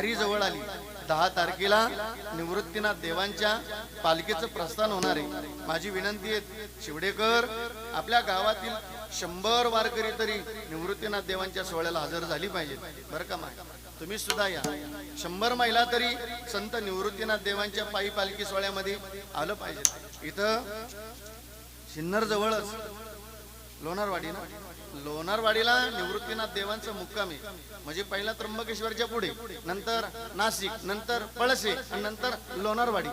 वारी जवळ आली. दहा तारखेला निवृत्तीनाथ देवांच्या पालखीचं प्रस्थान होणार आहे. माझी विनंती आहे शिवडेकर आपल्या गावातील शंभर वारकरी तरी निवृत्तीनाथ देवांच्या सोहळ्याला हजर झाली पाहिजे बरं का माय? तुम्ही सुद्धा या. शंभर महिला तरी संत निवृत्तीनाथ देवांच्या पायी पालखी सोहळ्यामध्ये आलं पाहिजे इथं सिन्नर जवळच लोणारवाडी ना? लोणारवाडीला निवृत्तीनाथ देवांचं मुक्काम. आहे म्हणजे पहिला त्र्यंबकेश्वरच्या पुढे नंतर नाशिक नंतर पळसे आणि नंतर लोणारवाडी.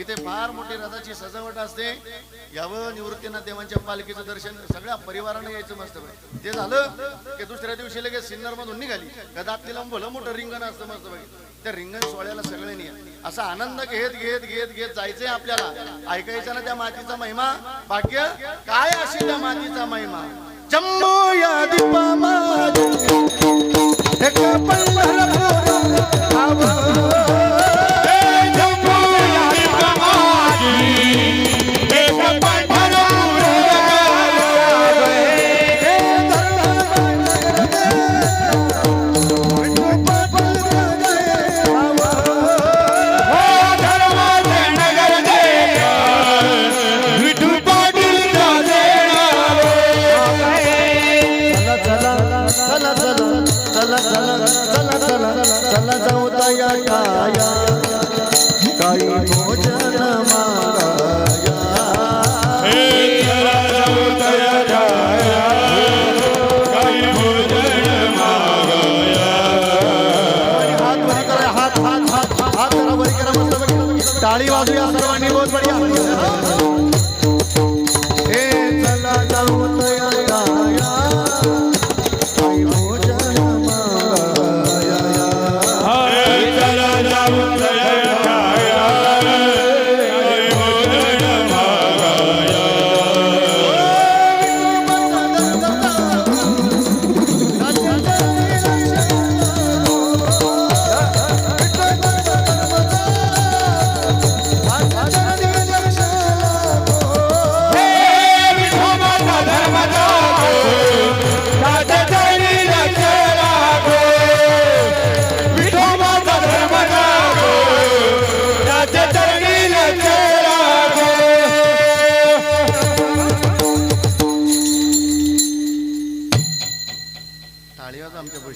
इथे फार मोठी रथाची सजावट असते. यावं निवृत्तीनाथ देवांच्या पालखीचं दर्शन सगळ्या परिवारानं यायचं मस्त ते झालं की दुसऱ्या दिवशी लगेच सिन्नर मधून निघाली गदातलीला भलं मोठं रिंगण असतं मस्त पैकी. त्या रिंगण सोहळ्याला सगळ्यांनी असा आनंद घेत घेत घेत घेत जायचंय आपल्याला. ऐकायचं ना त्या मातीचा महिमा? भाग्य? काय अशी त्या मातीचा महिमा? जम्मू यादि पामा हिकु पल তাই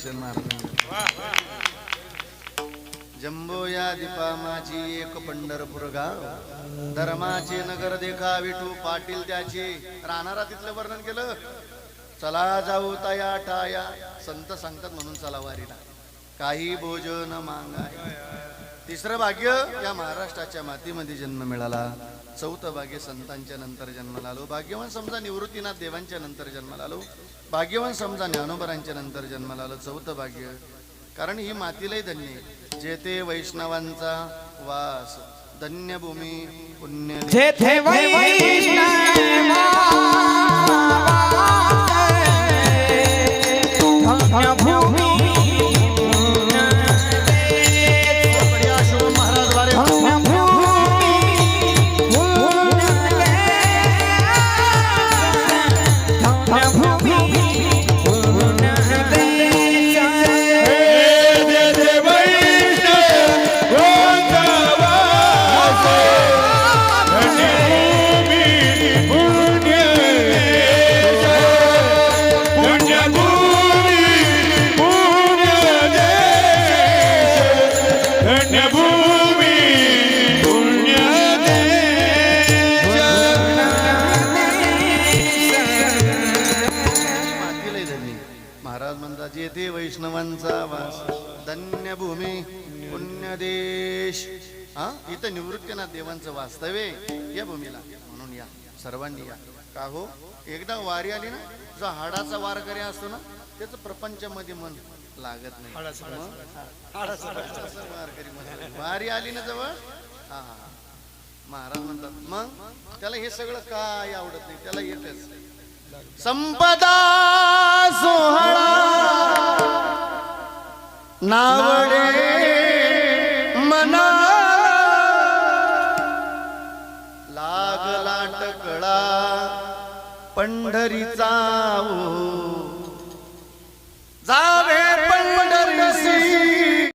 टाळीवाज महाराज जम्बो या दीपा माझी एक पंढरपूर गाव. धर्माचे नगर देखा विठू पाटील त्याचे. राहणारा तिथलं वर्णन केलं. चला जाऊ तया टाया संत सांगतात म्हणून चला वारीला. काही भोजन मागाय. तिसरं भाग्य या महाराष्ट्राच्या मातीमध्ये जन्म मिळाला. चौथं भाग्य संतांच्या नंतर जन्माला आलो भाग्यवान समजा निवृत्तीनाथ देवांच्या नंतर जन्माला आलो भाग्यवान समजा ज्ञानोबरांच्या नंतर जन्माला आलो चौथं भाग्य. कारण ही मातीलाही धन्य आहे. जेथे वैष्णवांचा वास धन्य भूमी पुण्य वैष्णवांचा वास धन्य भूमी पुण्य देश हा? इथं निवृत्तीनाथ देवांचं वास्तव्य आहे. या भूमीला. म्हणून या. सर्वांनी या. का हो? एकदा वारी आली ना जो हाडाचा वारकरी असतो ना त्याचं प्रपंचामध्ये मन लागत नाही. वारकरी. वारी. आली ना जवळ? हा हा हा. महाराज म्हणतात मग? त्याला हे सगळं काय आवडत नाही? त्याला येतच संपदा सोहळा नावडे मना लागला टकळा पंढरीचा जावे